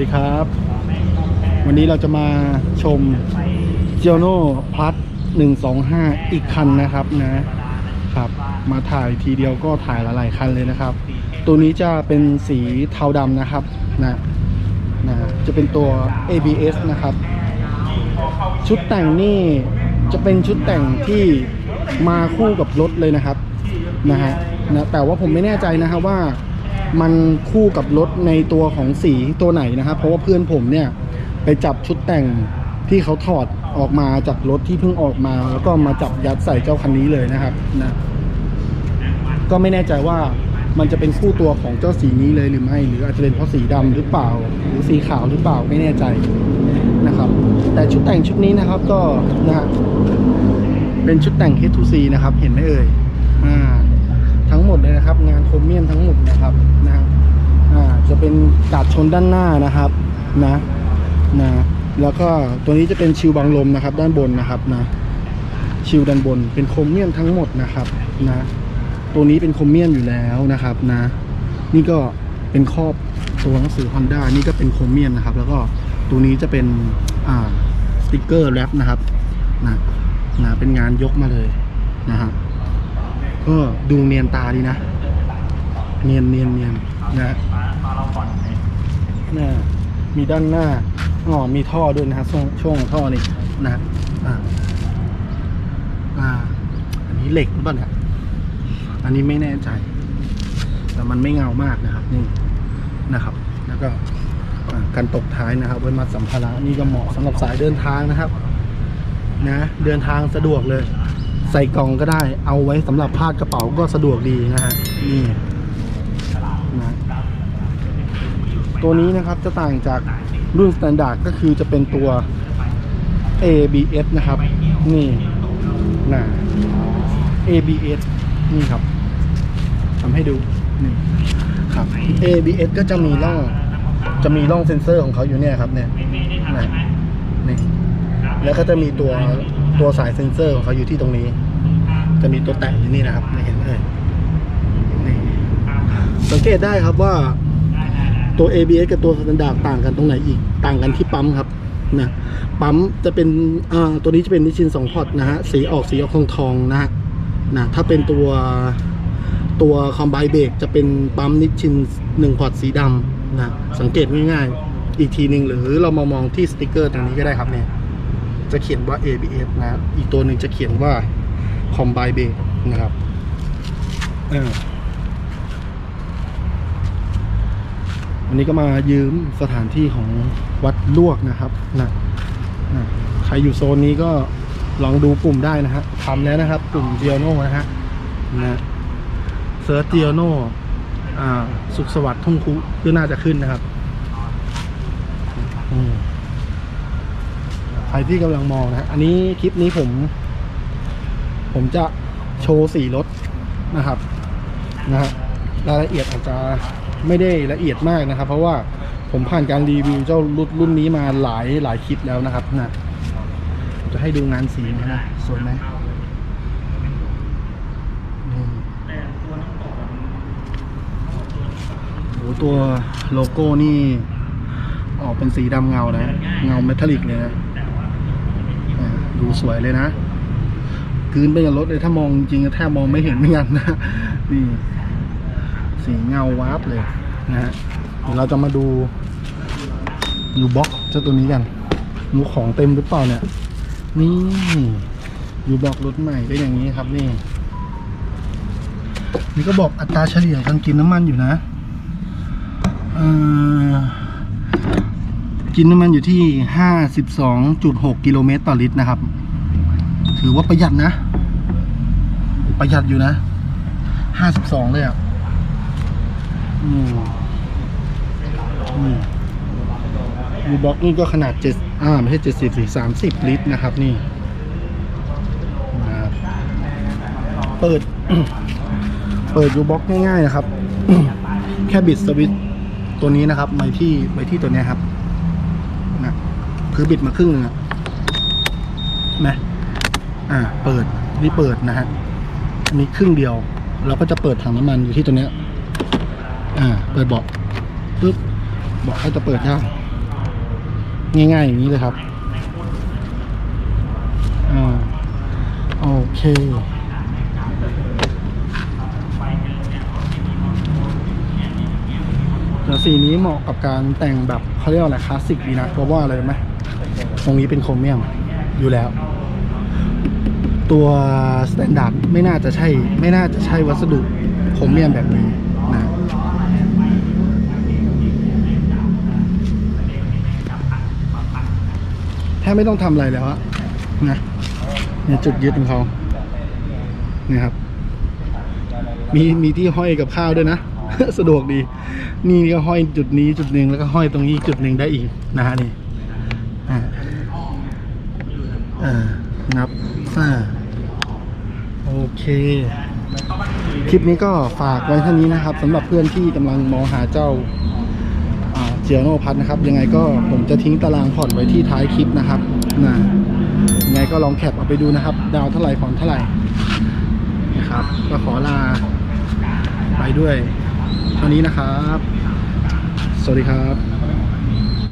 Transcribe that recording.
ดีครับ วันนี้เราจะมาชม g i o n o Plus 125 อีกคันนะครับนะครับ มาถ่ายทีเดียวก็ถ่ายหลายๆคันเลยนะครับ ตัวนี้จะเป็นสีเทาดำนะครับนะนะจะเป็นตัว ABS นะครับ ชุดแต่งนี่จะเป็นชุดแต่งที่มาคู่กับรถเลยนะครับนะฮะนะแต่ว่าผมไม่แน่ใจนะครับว่า มันคู่กับรถในตัวของสีตัวไหนนะครับ เพราะว่าเพื่อนผมเนี่ยไปจับชุดแต่งที่เขาถอดออกมาจากรถที่เพิ่งออกมา แล้วก็มาจับยัดใส่เจ้าคันนี้เลยนะครับนะก็ไม่แน่ใจว่ามันจะเป็นคู่ตัวของเจ้าสีนี้เลยหรือไม่ หรืออาจจะเป็นเพราะสีดำหรือเปล่า หรือสีขาวหรือเปล่าไม่แน่ใจนะครับ แต่ชุดแต่งชุดนี้นะครับก็นะฮะเป็นชุดแต่ง H2C นะครับ เห็นไหมเอ่ยอ่า นะครับ งานโครเมียมทั้งหมดนะครับนะฮะอ่าจะเป็นกาดชนด้านหน้านะครับนะนะแล้วก็ตัวนี้จะเป็นชิวบังลมนะครับ ด้านบนนะครับนะชิวด้านบนเป็นโครเมียมทั้งหมดนะครับนะตัวนี้เป็นโครเมียมอยู่แล้วนะครับนะ นี่ก็เป็นครอบตัวหนังสือ Honda นี่ก็เป็นโครเมียมนะครับ แล้วก็ตัวนี้จะเป็นอ่าสติกเกอร์แรปนะครับนะนะเป็นงานยกมาเลยนะครับก็ดูเนียนตาดีนะ เนียนเนียนเนียนนะเราผ่อนนะมีด้านหน้าอ๋อมีท่อด้วยนะครับช่วงช่วงของท่อนี่นะอ่าอ่า อันนี้เหล็กหรือเปล่าเนี่ยอันนี้ไม่แน่ใจ แต่มันไม่เงามากนะครับ นี่นะครับ แล้วก็การตกท้ายนะครับไว้มัดสัมภาระนี่ก็เหมาะสำหรับสายเดินทางนะครับ นะ เดินทางสะดวกเลย ใส่กล่องก็ได้ เอาไว้สำหรับพาดกระเป๋าก็สะดวกดีนะฮะนี่ นะตัวนี้นะครับจะต่างจากรุ่นสแตนดาร์ดก็คือจะเป็นตัว ABS นะครับ นี่นะ ABS นี่ครับทำให้ดูนี่ครับ ABS ก็จะมีร่องจะมีร่องเซ็นเซอร์ของเขาอยู่เนี่ยครับเนี่ยนะนี่แล้วก็จะมีตัวตัวสายเซ็นเซอร์ของเขาอยู่ที่ตรงนี้ จะมีตัวแตะอยู่นี่นะครับไม่เห็น สังเกตได้ครับว่าตัว ABS กับตัวสแตนดาร์ดต่างกันตรงไหนอีกต่างกันที่ปั๊มครับนะปั๊มจะเป็นอ่าตัวนี้จะเป็นนิชินสองพอร์ตนะฮะสีออกสีออกทองทองนะฮะนะถ้าเป็นตัวตัวคอมไบเบรกจะเป็นปั๊มนิชินหนึ่งพอร์ตสีดำนะสังเกตง่ายๆ อีกทีหนึ่งหรือเรามามองที่สติกเกอร์ตรงนี้ก็ได้ครับเนี่ยจะเขียนว่า ABS นะ อีกตัวหนึ่งจะเขียนว่า Combine Brake นะครับเออ วันนี้ก็มายืมสถานที่ของวัดลวกนะครับนะนะใครอยู่โซนนี้ก็ลองดูปุ่มได้นะฮะทำแล้วนะครับปุ่มเจียโนนะฮะนะเซิร์ชเจียโนอ่าสุขสวัสดิ์ทุ่งคุก็น่าจะขึ้นนะครับอืมใครที่กำลังมองนะฮะอันนี้คลิปนี้ผม ผมจะโชว์สีรถนะครับ นะฮะ รายละเอียดอาจจะไม่ได้ละเอียดมากนะครับ เพราะว่าผมผ่านการรีวิวเจ้ารุ่นรุ่นนี้มาหลายหลายคลิปแล้วนะครับนะจะให้ดูงานสีนะฮะสวยไหมนี่โอ้ตัวโลโก้นี่ ออกเป็นสีดำเงานะ เงาเมทัลลิกเลยนะ ดูสวยเลยนะ คืนไปกับรถเลยถ้ามองจริงแทบมองไม่เห็นเหมือนกันนะ นี่ สีเงาวาบเลยนะฮะเดี๋ยวเราจะมาดูยูบ็อกเจ้าตัวนี้กันมูของเต็มหรือเปล่าเนี่ย นี่ยูบ็อกรถใหม่เป็นอย่างนี้ครับนี่ นี่ก็บอกอัตราเฉลี่ยการกินน้ำมันอยู่นะกินน้ำมันอยู่ที่ 52.6 กิโลเมตรต่อลิตรนะครับ ถือว่าประหยัดนะ ประหยัดอยู่นะ 52 เลยอะ มนี่ยูบ็อกนี่ก็ขนาดเจ็ดอ่าไม่ใช่เจ็ดสิบสี่สามสิบลิตรนะครับนี่นะครับเปิด เปิดยูบ็อกง่ายๆนะครับ แค่บิดสวิตตัวนี้นะครับไปที่ไปที่ตัวนี้ครับนะคือบิดมาครึ่งนึงอะนะอ่า เปิดนี่เปิดนะฮะอันนี้ครึ่งเดียว เราก็จะเปิดถังน้ำมันอยู่ที่ตัวเนี้ย อ่าเปิดเบาะปึ๊บเบาะก็จะเปิดได้ง่าย ๆ อย่างนี้เลยครับอ่าโอเคแต่สีนี้เหมาะกับการแต่งแบบเขาเรียกอะไรคลาสสิกดีนะเพราะว่าอะไรไหมตรงนี้เป็นโครเมียมอยู่แล้ว ตัวสแตนดาร์ดไม่น่าจะใช่ ไม่น่าจะใช่วัสดุโครเมียมแบบนี้ แทบไม่ต้องทำอะไรแล้วอะนะเนี่ยจุดยึดของเขาเนี่ยครับ มีมีที่ห้อยกับข้าวด้วยนะ สะดวกดี นี่ก็ห้อยจุดนี้จุดหนึ่งแล้วก็ห้อยตรงนี้จุดหนึ่งได้อีกนะฮะนี่อ่าเออนับอ่าโอเค คลิปนี้ก็ฝากไว้เท่านี้นะครับสำหรับเพื่อนที่กำลังมองหาเจ้า เจียโนพัทนะครับ ยังไงก็ผมจะทิ้งตารางผ่อนไว้ที่ท้ายคลิปนะครับนะยังไงก็ลองแคปเอาไปดูนะครับ ดาวเท่าไหร่ผ่อนเท่าไหร่นะครับ ก็ขอลาไปด้วย เท่านี้นะครับ สวัสดีครับ